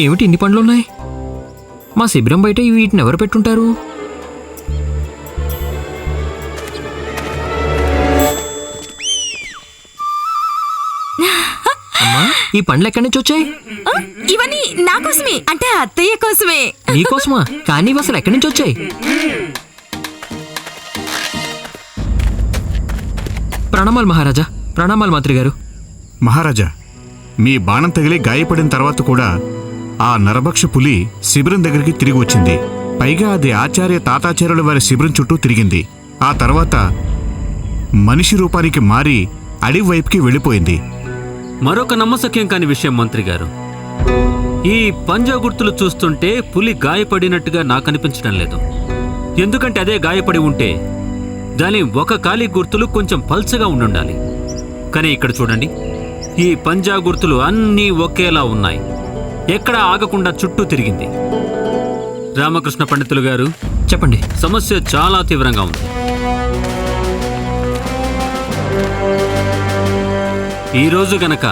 ఏమిటి ఇన్ని పండ్లున్నాయి మా శిబిరం బయట వీటిని ఎవరు పెట్టుంటారు? అమ్మా ఈ పండ్లు ఎక్కడి నుంచి వచ్చాయి? ఆ, ఇవన్నీ నా కోసమే అంటే అత్తయ్య కోసమే. నీకోసమా కానీ ఇవి అసలు ఎక్కడి నుంచి వచ్చాయి? ప్రణామాలు మహారాజా ప్రణామాలు మంత్రి గారు మహారాజా మీ బాణం తగిలి గాయపడిన తర్వాత కూడా ఆ నరభక్ష పులి శిబిరం దగ్గరికి తిరిగి వచ్చింది. పైగా అది ఆచార్య తాతాచార్యుల వారి శిబిరం చుట్టూ తిరిగింది. ఆ తర్వాత మనిషి రూపానికి మారి అడవి వైపుకి వెళ్ళిపోయింది. మరొక నమ్మశక్యం కాని విషయం మంత్రి గారు. ఈ పంజా గుర్తులు చూస్తుంటే పులి గాయపడినట్టుగా నాకు అనిపించడం లేదు. ఎందుకంటే అదే గాయపడి ఉంటే దాని ఒక కాలి గుర్తులు కొంచెం పల్చగా ఉండుండాలి. కానీ ఇక్కడ చూడండి ఈ పంజా గుర్తులు అన్నీ ఒకేలా ఉన్నాయి. ఎక్కడ ఆగకుండా చుట్టూ తిరిగింది. రామకృష్ణ పండితులు గారు చెప్పండి సమస్య చాలా తీవ్రంగా ఉంది. ఈరోజు గనక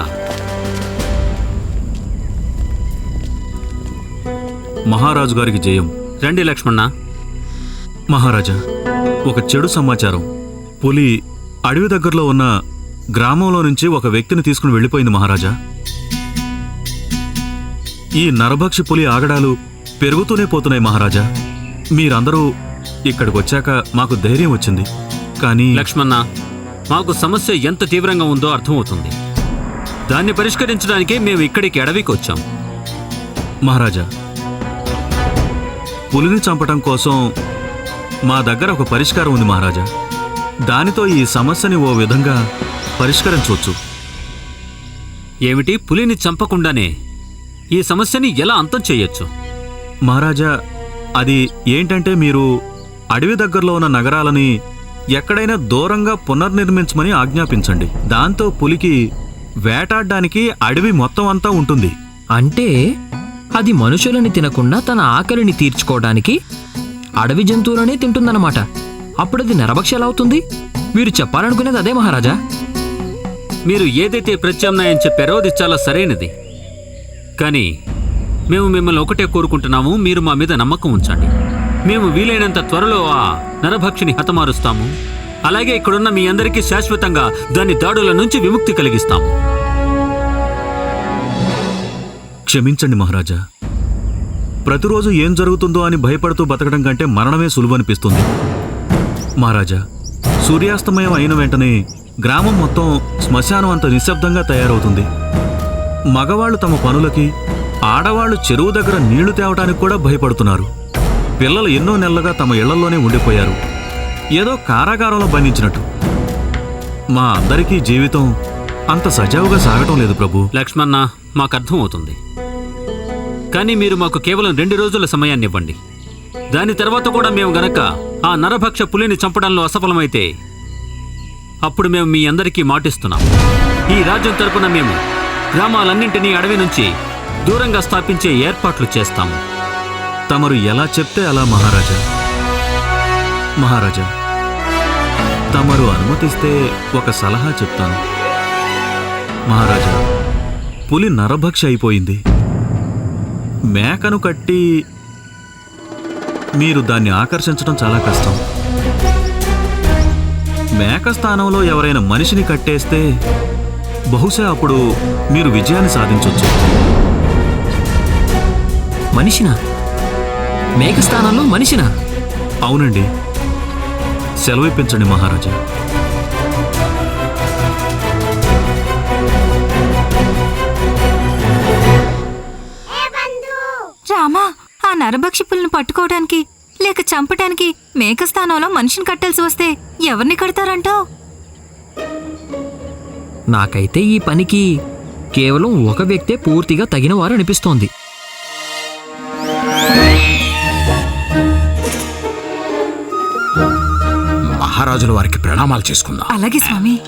మహారాజు గారికి జయం. రండి లక్ష్మణ. మహారాజా ఒక చెడు సమాచారం. పులి అడవి దగ్గరలో ఉన్న గ్రామంలో నుంచి ఒక వ్యక్తిని తీసుకుని వెళ్ళిపోయింది మహారాజా. ఈ నరభక్షి పులి ఆగడాలు పెరుగుతూనే పోతున్నాయి మహారాజా. మీరందరూ ఇక్కడికి వచ్చాక మాకు ధైర్యం వచ్చింది. కానీ లక్ష్మణ మాకు సమస్య ఎంత తీవ్రంగా ఉందో అర్థమవుతుంది. దాన్ని పరిష్కరించడానికే మేము ఇక్కడికి అడవికి వచ్చాం మహారాజా పులిని చంపటం కోసం మా దగ్గర ఒక పరిష్కారం ఉంది మహారాజా. దానితో ఈ సమస్యని ఓ విధంగా పరిష్కరించవచ్చు. ఏమిటి? పులిని చంపకుండానే ఈ సమస్యని ఎలా అంతం చేయొచ్చు? మహారాజా అది ఏంటంటే మీరు అడవి దగ్గరలో ఉన్న నగరాలని ఎక్కడైనా దూరంగా పునర్నిర్మించమని ఆజ్ఞాపించండి. దాంతో పులికి వేటాడడానికి అడవి మొత్తం అంతా ఉంటుంది. అంటే అది మనుషులని తినకుండా తన ఆకలిని తీర్చుకోవడానికి అడవి జంతువులనే తింటుందన్నమాట. అప్పుడు అది నరభక్ష ఎలా అవుతుంది? వీరు చెప్పాలనుకునేది అదే మహారాజా. మీరు ఏదైతే ప్రత్యామ్నాయం చెప్పారో అది చాలా సరైనది. కానీ మేము మిమ్మల్ని ఒకటే కోరుకుంటున్నాము మీరు మా మీద నమ్మకం ఉంచండి. మేము వీలైనంత త్వరలో ఆ నరభక్షిని హతమారుస్తాము. అలాగే ఇక్కడున్న మీ అందరికీ శాశ్వతంగా దాని దాడుల నుంచి విముక్తి కలిగిస్తాము. క్షమించండి మహారాజా. ప్రతిరోజు ఏం జరుగుతుందో అని భయపడుతూ బతకడం కంటే మరణమే సులువనిపిస్తుంది. మహారాజా సూర్యాస్తమయం అయిన వెంటనే గ్రామం మొత్తం శ్మశానం అంత నిశ్శబ్దంగా తయారవుతుంది. మగవాళ్ళు తమ పనులకి ఆడవాళ్ళు చెరువు దగ్గర నీళ్ళు తేవటానికి కూడా భయపడుతున్నారు. పిల్లలు ఎన్నో నెలలుగా తమ ఇళ్ళలోనే ఉండిపోయారు. ఏదో కారాగారంలో బంధించినట్టు. మా అందరికీ జీవితం అంత సజావుగా సాగటం లేదు ప్రభు. లక్ష్మణ మాకు అర్థమవుతుంది. కానీ మీరు మాకు కేవలం రెండు రోజుల సమయాన్ని ఇవ్వండి దాని తర్వాత కూడా మేము గనక ఆ నరభక్ష పులిని చంపడంలో అసఫలమైతే అప్పుడు మేము మీ అందరికీ మాటిస్తున్నాం. ఈ రాజ్యం తరపున మేము గ్రామాలన్నింటినీ అడవి నుంచి దూరంగా స్థాపించే ఏర్పాట్లు చేస్తాము తమరు ఎలా చెప్తే అలా మహారాజా. మహారాజా తమరు అనుమతిస్తే ఒక సలహా చెప్తాను. మహారాజా పులి నరభక్ష అయిపోయింది. మేకను కట్టి మీరు దాన్ని ఆకర్షించడం చాలా కష్టం. మేక స్థానంలో ఎవరైనా మనిషిని కట్టేస్తే బహుశా అప్పుడు మీరు విజయాన్ని సాధించవచ్చు మనిషినా? మేక స్థానంలో మనిషినా? అవునండి. సెలవిప్పించండి మహారాజా. రామా ఆ నరభక్షి పుల్ని పట్టుకోవడానికి లేక చంపటానికి మేక స్థానంలో మనిషిని కట్టాల్సి వస్తే ఎవరిని కడతారంటావు? నాకైతే ఈ పనికి కేవలం ఒక వ్యక్తే పూర్తిగా తగినవారు అనిపిస్తోంది. మహారాజుల వారికి ప్రణామాలు చేసుకుందాం. అలాగే స్వామి.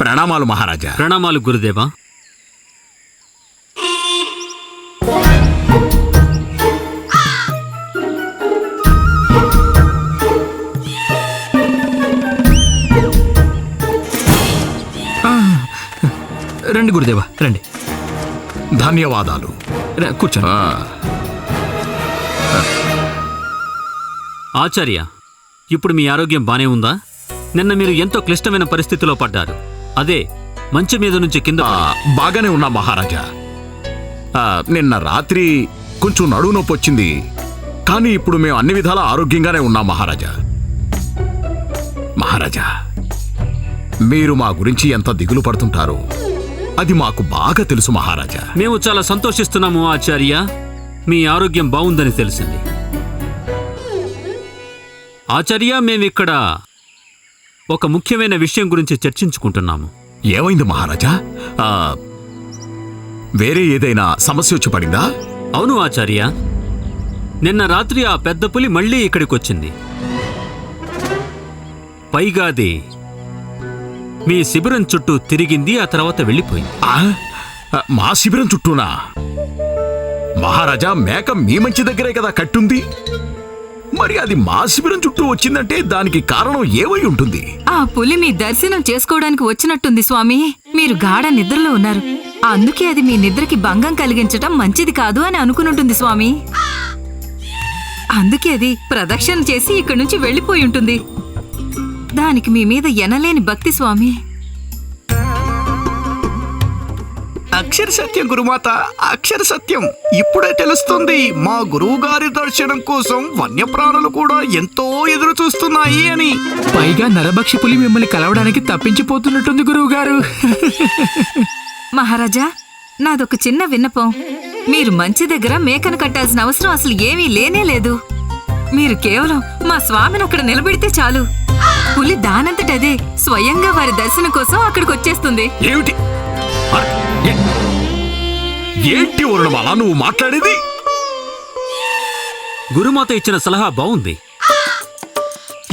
ప్రణామాలు మహారాజా. ప్రణామాలు గురుదేవా. రండి గురుదేవా రండి. ధన్యవాదాలు. ర- కూర్చోండి. ఆ, ఆచార్య ఇప్పుడు మీ ఆరోగ్యం బానే ఉందా? నిన్న మీరు ఎంతో క్లిష్టమైన పరిస్థితిలో పడ్డారు. అదే మంచం మీద నుంచి కింద ఆ. బాగానే ఉన్నా మహారాజా. ఆ, నిన్న రాత్రి కొంచెం నడువు నొప్పి వచ్చింది. కానీ ఇప్పుడు మేము అన్ని విధాలా ఆరోగ్యంగానే ఉన్నాం మహారాజా. మహారాజా మీరు మా గురించి ఎంత దిగులు పడుతుంటారో అది మాకు బాగా తెలుసు మహారాజా. మేము చాలా సంతోషిస్తున్నాము ఆచార్య. మీ ఆరోగ్యం బాగుందని తెలిసింది. ఆచార్య మేమిక్కడ ఒక ముఖ్యమైన విషయం గురించి చర్చించుకుంటున్నాము. ఏమైంది మహారాజా? ఆ, వేరే ఏదైనా సమస్య వచ్చి పడిందా? అవును ఆచార్య. నిన్న రాత్రి ఆ పెద్ద పులి మళ్ళీ ఇక్కడికి వచ్చింది పైగా అది మీ శిబిరం చుట్టూ తిరిగింది ఆ తర్వాత వెళ్ళిపోయింది. ఆ? ఆ, మా శిబిరం చుట్టూనా? మహారాజా మేక మీ మంచి దగ్గరే కదా కట్టుంది? మరి అది మా శిబిరం చుట్టూ వచ్చిందంటే దానికి కారణం ఏమై ఉంటుంది? ఆ పులి మీ దర్శనం చేసుకోవడానికి వచ్చినట్టుంది స్వామి. మీరు గాఢ నిద్రలో ఉన్నారు. అందుకే అది మీ నిద్రకి భంగం కలిగించటం మంచిది కాదు అని అనుకునుంటుంది స్వామి. అందుకే అది ప్రదక్షిణ చేసి ఇక్కడి నుంచి వెళ్ళిపోయి ఉంటుంది. దానికి మీ మీద ఎనలేని భక్తి స్వామి. అక్షర సత్యం గురుమాత. అక్షర సత్యం ఇప్పుడే తెలుస్తుంది. మా గురువు గారి దర్శనం కోసం వన్యప్రాణులు కూడా ఎంతో ఎదురు చూస్తున్నాయి అని. పైగా నరభక్షి పులి మిమ్మల్ని కలవడానికి తప్పించిపోతున్నట్టుంది గురువుగారు. మహారాజా నాదొక చిన్న విన్నపం. మీరు మంచి దగ్గర మేకను కట్టాల్సిన అవసరం అసలు ఏమీ లేనే లేదు. మీరు కేవలం మా స్వామిని అక్కడ నిలబెడితే చాలు. పులి దానంతటదే స్వయంగా వారి దర్శనం కోసం అక్కడికి వచ్చేస్తుంది. ఏమిటి? ఏంటి వరుణమాల నువ్వు మాట్లాడేది? గురుమాత ఇచ్చిన సలహా బావుంది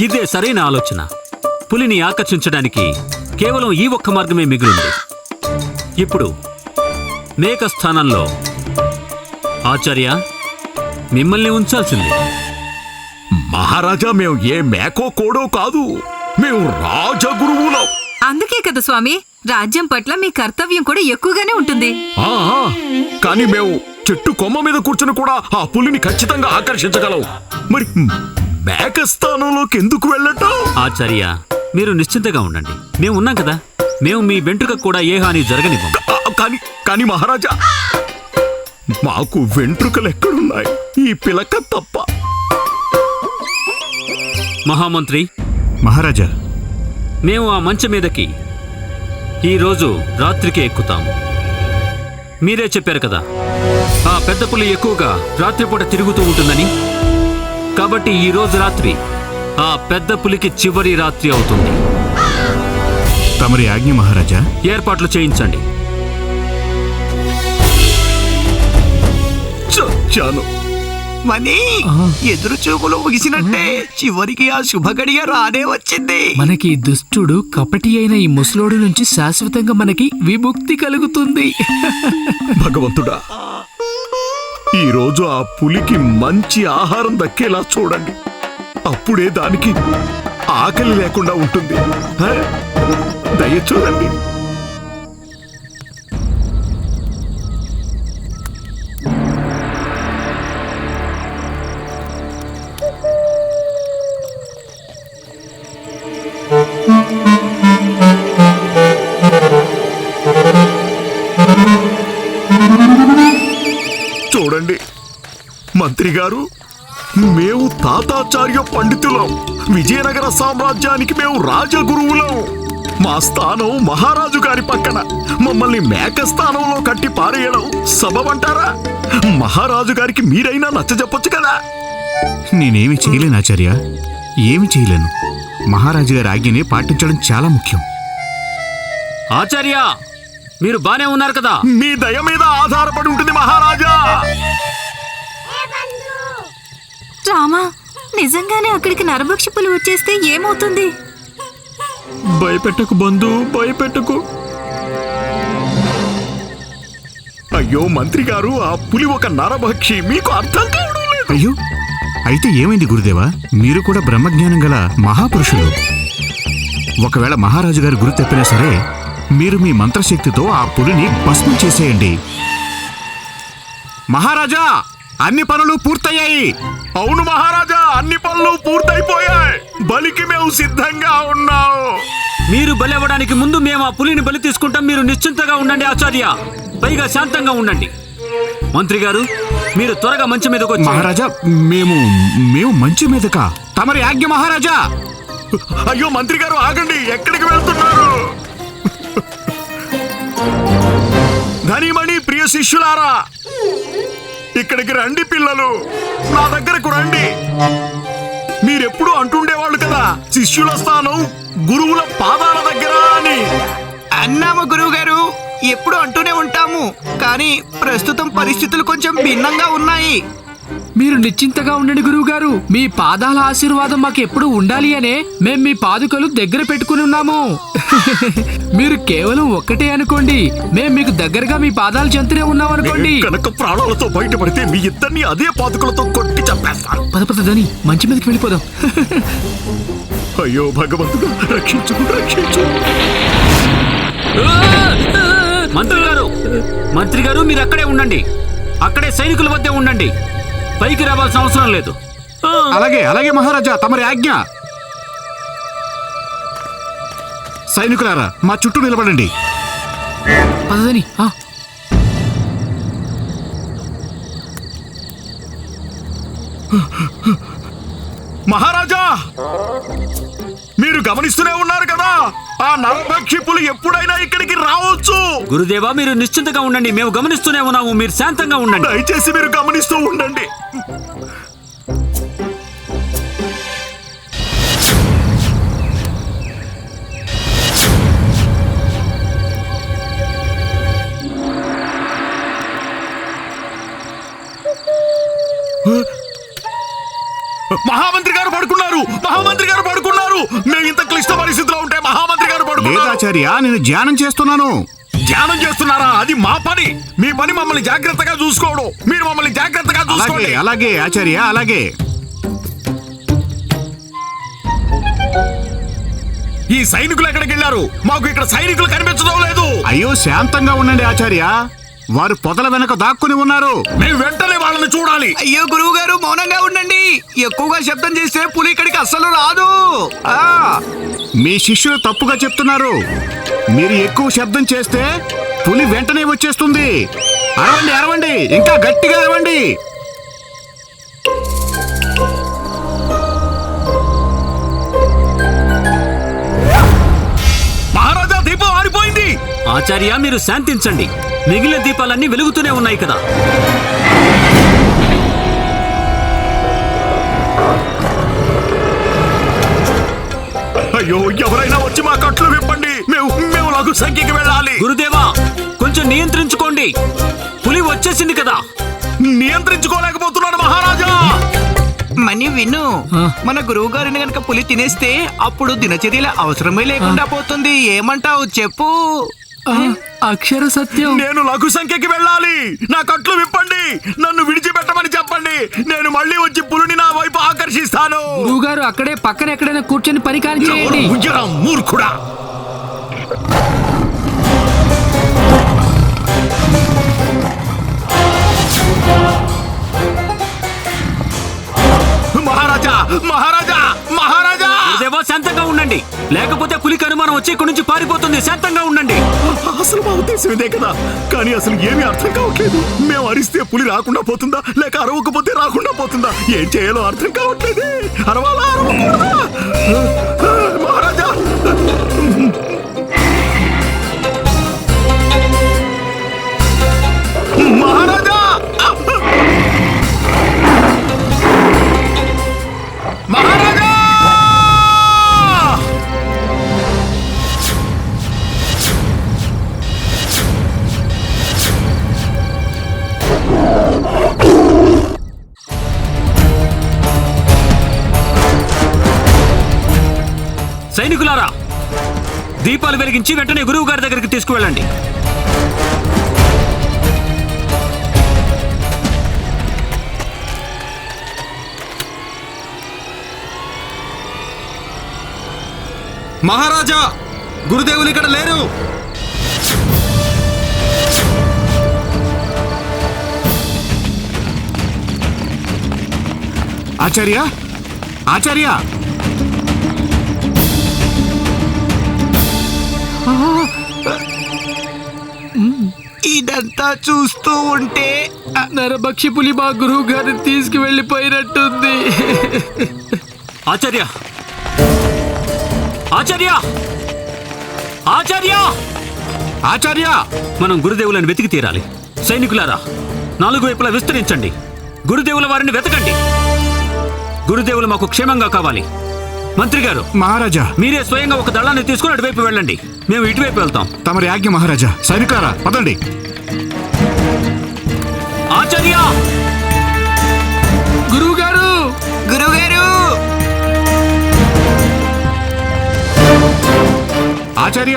ఇదే సరైన ఆలోచన. పులిని ఆకర్షించడానికి కేవలం ఈ ఒక్క మార్గమే మిగిలింది. ఇప్పుడు మేక స్థానంలో ఆచార్య మిమ్మల్ని ఉంచాల్సింది. మహారాజా మేము ఏ మేకో కోడో కాదు. మేము రాజగురువులం. అందుకే కదా స్వామి రాజ్యం పట్ల మీ కర్తవ్యం కూడా ఎక్కువగానే ఉంటుంది. ఆ, ఆ, కానీ మేము చెట్టు కొమ్మ మీద కూర్చుని కూడా ఆ పులిని ఖచ్చితంగా ఆకర్షించగలం. మరి మేక స్థానంలోకి ఎందుకు వెళ్ళటం? ఆచార్య మీరు నిశ్చింతగా ఉండండి. మేము ఉన్నాం కదా. మేము మీ వెంట్రుక కూడా ఏ హాని జరగనివ్వం. ఆ, కానీ కానీ మహారాజా మాకు వెంట్రుకలు ఎక్కడున్నాయి? ఈ పిలక తప్ప. మహామంత్రి. మహారాజా. మేము ఆ మంచం మీదకి ఈరోజు రాత్రికి ఎక్కుతాము. మీరే చెప్పారు కదా ఆ పెద్ద పులి ఎక్కువగా రాత్రిపూట తిరుగుతూ ఉంటుందని. కాబట్టి ఈ రోజు రాత్రి ఆ పెద్ద పులికి చివరి రాత్రి అవుతుంది. తమరి ఆజ్ఞ మహారాజా. ఏర్పాట్లు చేయించండి. చచ్చాను. మనీ ఎదురు చూపులు ముగిసినట్టే చివరికి ఆ శుభగడియ రానే వచ్చింది. మనకి ఈ దుష్టుడు కపటి అయిన ఈ ముసలోడు నుంచి శాశ్వతంగా మనకి విముక్తి కలుగుతుంది భగవంతుడా ఈరోజు ఆ పులికి మంచి ఆహారం దక్కేలా చూడండి అప్పుడే దానికి ఆకలి లేకుండా ఉంటుంది? దయ చూడండి మంత్రి గారు మేము తాతాచార్య పండితులం. విజయనగర సామ్రాజ్యానికి మేము రాజగురువులం. మా స్థానం మహారాజు గారి పక్కన. మమ్మల్ని మేక స్థానంలో కట్టి పారేయడం సబబంటారా? మహారాజు గారికి మీరైనా నచ్చజెప్పొచ్చు కదా? నేనేమి చేయలేను ఆచార్య. ఏమి చేయలేను. మహారాజు గారి ఆజ్ఞని పాటించడం చాలా ముఖ్యం. ఆచార్య మీరు బానే ఉన్నారు కదా? మీ దయ మీద ఆధారపడి ఉంటుంది మహారాజా. రామా నిజంగానే అక్కడికి నరభక్షి పులి వచ్చేస్తే ఏమవుతుంది? భయపెట్టకు బంధు భయపెట్టకు. అయ్యో మంత్రి గారు ఆ పులి ఒక నరభక్షి మీకు అర్థం కావడం లేదు. అయ్యో అయితే ఏమైంది గురుదేవా? మీరు కూడా బ్రహ్మజ్ఞానం గల మహాపురుషులు. ఒకవేళ మహారాజు గారి గురి తప్పినా సరే మీరు మీ మంత్రశక్తితో ఆ పులిని భస్మం చేసేయండి. మహారాజా! అన్ని పనులు పూర్తయ్యాయి. అవును మహారాజా అన్ని పనులు పూర్తయిపోయాయి. బలికి మేము సిద్ధంగా ఉన్నాం మీరు బలి అవ్వడానికి ముందు మేము ఆ పులిని బలి తీసుకుంటాం. మీరు నిశ్చింతగా ఉండండి ఆచార్య. పైగా శాంతంగా ఉండండి. మంత్రి గారు మీరు త్వరగా మంచి మీదకి వచ్చి మహారాజా మేము మేము మంచి మీదక? తమరి ఆజ్ఞ మహారాజా. అయ్యో మంత్రి గారు ఆగండి. ఎక్కడికి వెళ్తున్నారు? ధనిమణి ప్రియ శిష్యులారా. ఇక్కడికి రండి పిల్లలు. నా దగ్గరకు రండి. మీరెప్పుడు అంటుండేవాళ్ళు కదా శిష్యుల స్థానం గురువుల పాదాల దగ్గర అని. అన్నాము గురువు గారు ఎప్పుడు అంటూనే ఉంటాము. కానీ ప్రస్తుతం పరిస్థితులు కొంచెం భిన్నంగా ఉన్నాయి. మీరు నిశ్చింతగా ఉండండి గురువుగారు. మీ పాదాల ఆశీర్వాదం మాకు ఎప్పుడు ఉండాలి అనే మేం మీ పాదుకలు దగ్గర పెట్టుకుని ఉన్నాము. మీరు కేవలం ఒక్కటే అనుకోండి. మేం మీకు దగ్గరగా మీ పాదాలు చెంతనే ఉన్నాం అనుకోండి. కనుక ప్రాణాలతో బయటపడితే మీ ఇద్దరిని అదే పాతుకలతో కొట్టి చంపేస్తాను పద పద దని మంచి మీదకి వెళ్ళిపోదాం. అయ్యో భగవంతుడా రక్షించు రక్షించు. మంత్రి గారు మంత్రి గారు మీరు అక్కడే ఉండండి. అక్కడే సైనికుల వద్దే ఉండండి. పైకి రావాల్సిన అవసరం లేదు. అలాగే అలాగే మహారాజా తమరి ఆజ్ఞ. సైనికులారా మా చుట్టూ నిలబడండి. మహారాజా! మీరు గమనిస్తూనే ఉన్నారు కదా? ఆ నరభక్షి పులి ఎప్పుడైనా ఇక్కడికి రావచ్చు. గురుదేవా మీరు నిశ్చింతగా ఉండండి. మేము గమనిస్తూనే ఉన్నాము. మీరు శాంతంగా ఉండండి. దయచేసి మీరు గమనిస్తూ ఉండండి. లేదాచార్య నేను ధ్యానం చేస్తున్నాను. ధ్యానం చేస్తున్నారా? అది మా పని. మీ పని మమ్మల్ని జాగ్రత్తగా చూసుకోవడం. మీరు మమ్మల్ని జాగ్రత్తగా అలాగే చూసుకోండి. అలాగే ఆచార్య అలాగే. ఈ సైనికులు ఎక్కడికి వెళ్ళారు? మాకు ఇక్కడ సైనికులు కనిపించడం లేదు. అయ్యో శాంతంగా ఉండండి ఆచార్య. వారు పొదల వెనక దాక్కుని ఉన్నారు. మేము వెంటనే వాళ్ళని చూడాలి. అయ్యో గురువు గారు మౌనంగా ఎక్కువగా శబ్దం చేస్తే పులి ఇక్కడికి అస్సలు రాదు. ఆ. మీ శిష్యులు తప్పుగా చెప్తున్నారు. మీరు ఎక్కువ శబ్దం చేస్తే పులి వెంటనే వచ్చేస్తుంది. అరవండి అరవండి ఇంకా గట్టిగా అరవండి. మహారాజా దీపం ఆరిపోయింది. ఆచార్య మీరు శాంతించండి. మిగిలిన దీపాలన్నీ వెలుగుతూనే ఉన్నాయి కదా. అయ్యో ఎవరైనా వచ్చి మా కట్లు విప్పండి. మేము మేము లఘు సంఖ్యకి వెళ్ళాలి. గురుదేవా కొంచెం నియంత్రించుకోండి. పులి వచ్చేసింది కదా. నియంత్రించుకోలేకపోతున్నాను మహారాజా. మని విను. మన గురువు గారిని గనక పులి తినేస్తే అప్పుడు దినచర్యల అవసరమే లేకుండా పోతుంది. ఏమంటావు? చెప్పు. అక్షర సత్యం. నేను లఘు సంఖ్యకి వెళ్ళాలి. నా కట్లు విప్పండి. నన్ను విడిచిపెట్టమని చెప్పండి. నేను మళ్ళీ వచ్చి పులిని నా వైపు ఆకర్షిస్తాను. గురువుగారు అక్కడే పక్కన ఎక్కడైనా కూర్చొని పని కాని చేయండి. మూర్ఖుడా? మహారాజా మహారాజా! మహారాజా శాంతంగా ఉండండి. లేకపోతే పులి కనుమానం వచ్చి ఇక్కడి నుంచి పారిపోతుంది. శాంతంగా ఉండండి. అసలు మా ఉద్దేశం ఇదే కదా? కానీ అసలు ఏమీ అర్థం కావట్లేదు. మేము అరిస్తే పులి రాకుండా పోతుందా? లేక అరవకపోతే రాకుండా పోతుందా? ఏం చేయాలో అర్థం కావట్లేదు. అరవాలా అరవకూడదా? దీపాలు వెలిగించి వెంటనే గురువు గారి దగ్గరికి తీసుకువెళ్ళండి. మహారాజా గురుదేవులు ఇక్కడ లేరు. ఆచార్య ఆచార్య! ఇదంతా చూస్తూ ఉంటే నరభక్షి పులి మా గురువు గారిని తీసుకువెళ్ళిపోయినట్టుంది. ఆచార్య! ఆచార్య! ఆచార్య! ఆచార్య! మనం గురుదేవులను వెతికి తీరాలి. సైనికులారా నాలుగు వైపులా విస్తరించండి. గురుదేవుల వారిని వెతకండి. గురుదేవులు మాకు క్షేమంగా కావాలి. మంత్రి గారు మహారాజా. మీరే స్వయంగా ఒక దళాన్ని తీసుకుని అటువైపు వెళ్ళండి. మేము ఇటువైపు వెళ్తాం. తమరి ఆజ్ఞ మహారాజా. సైనికులారా పదండి. ఆచార్య! గురువు గారు గురువుగారు! ఆచార్య ఆచార్య!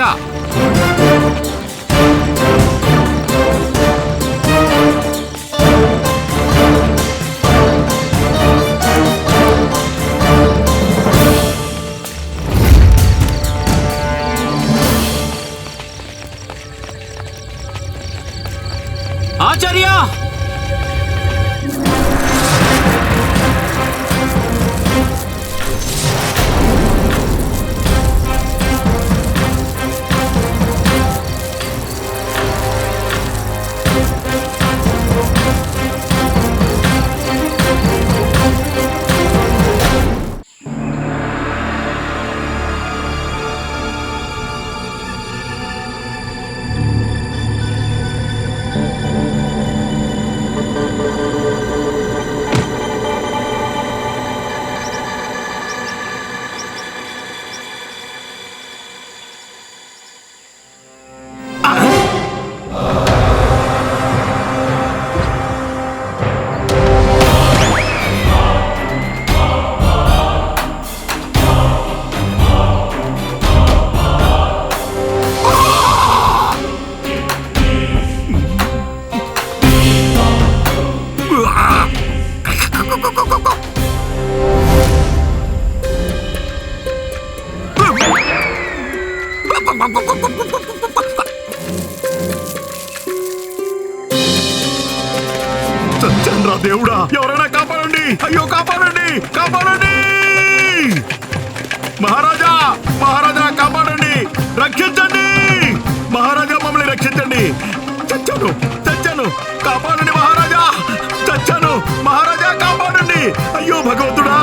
చచ్చాను చచ్చాను. కాపాడండి మహారాజా చచ్చాను. మహారాజా కాపాడండి. అయ్యో భగవంతుడా.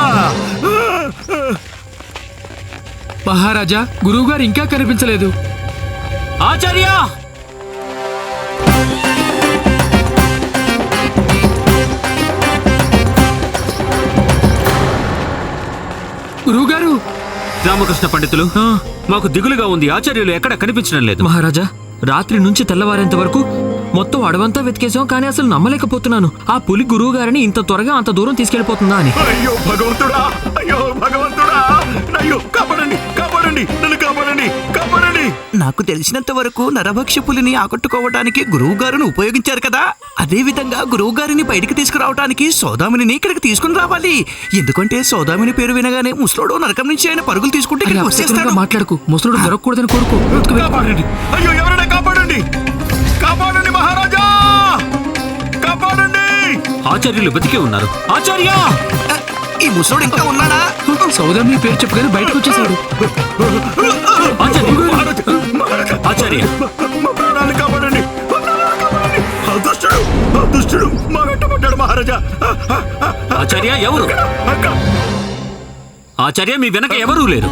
మహారాజా గురువు గారు ఇంకా కనిపించలేదు. ఆచార్య! గురువు గారు రామకృష్ణ పండితులు మాకు దిగులుగా ఉంది. ఆచార్యులు ఎక్కడ కనిపించడం లేదు. మహారాజా రాత్రి నుంచి తెల్లవారేంత వరకు మొత్తం అడవంతా వెతికేశాం కానీ అసలు నమ్మలేకపోతున్నాను. ఆ పులి గురువు గారిని ఇంత త్వరగా అంత దూరం తీసుకెళ్ళిపోతుందా అని. అయ్యో భగవంతుడా! అయ్యో భగవంతుడా! నాకు తెలిసినంత వరకు నరభక్ష పులిని ఆకట్టుకోవడానికి గురువు గారిని ఉపయోగించారు కదా. అదే విధంగా గురువు గారిని బయటికి తీసుకురావడానికి సౌదామిని ఇక్కడికి తీసుకుని రావాలి. ఎందుకంటే సౌదామిని పేరు వినగానే ముసలోడు నరకం నుంచి ఆయన పరుగులు తీసుకుంటే మాట్లాడుకు. ముసలుడు దొరకకూడదని కోరుకో. కాపాడండి. అయ్యో ఎవరైనా కాపాడండి? కాపాడండి మహారాజా! కాపాడండి! ఆచార్యులు బతికే ఉన్నారు. ఆచార్య! ఈ ముసలోడు ఇంకా ఉన్నాడా? సౌదామి పేరు చెప్పగానే బయటకు వచ్చేసాడు. ఆచార్య మా ప్రాణాన్ని కాపాడండి. మా ప్రాణాన్ని కాపాడండి. ఆ దుష్టుడు ఆ దుష్టుడు మా వెంట పడ్డాడు మహారాజా. ఆచార్య ఎవరు? ఆచార్య మీ వెనక ఎవరూ లేరు.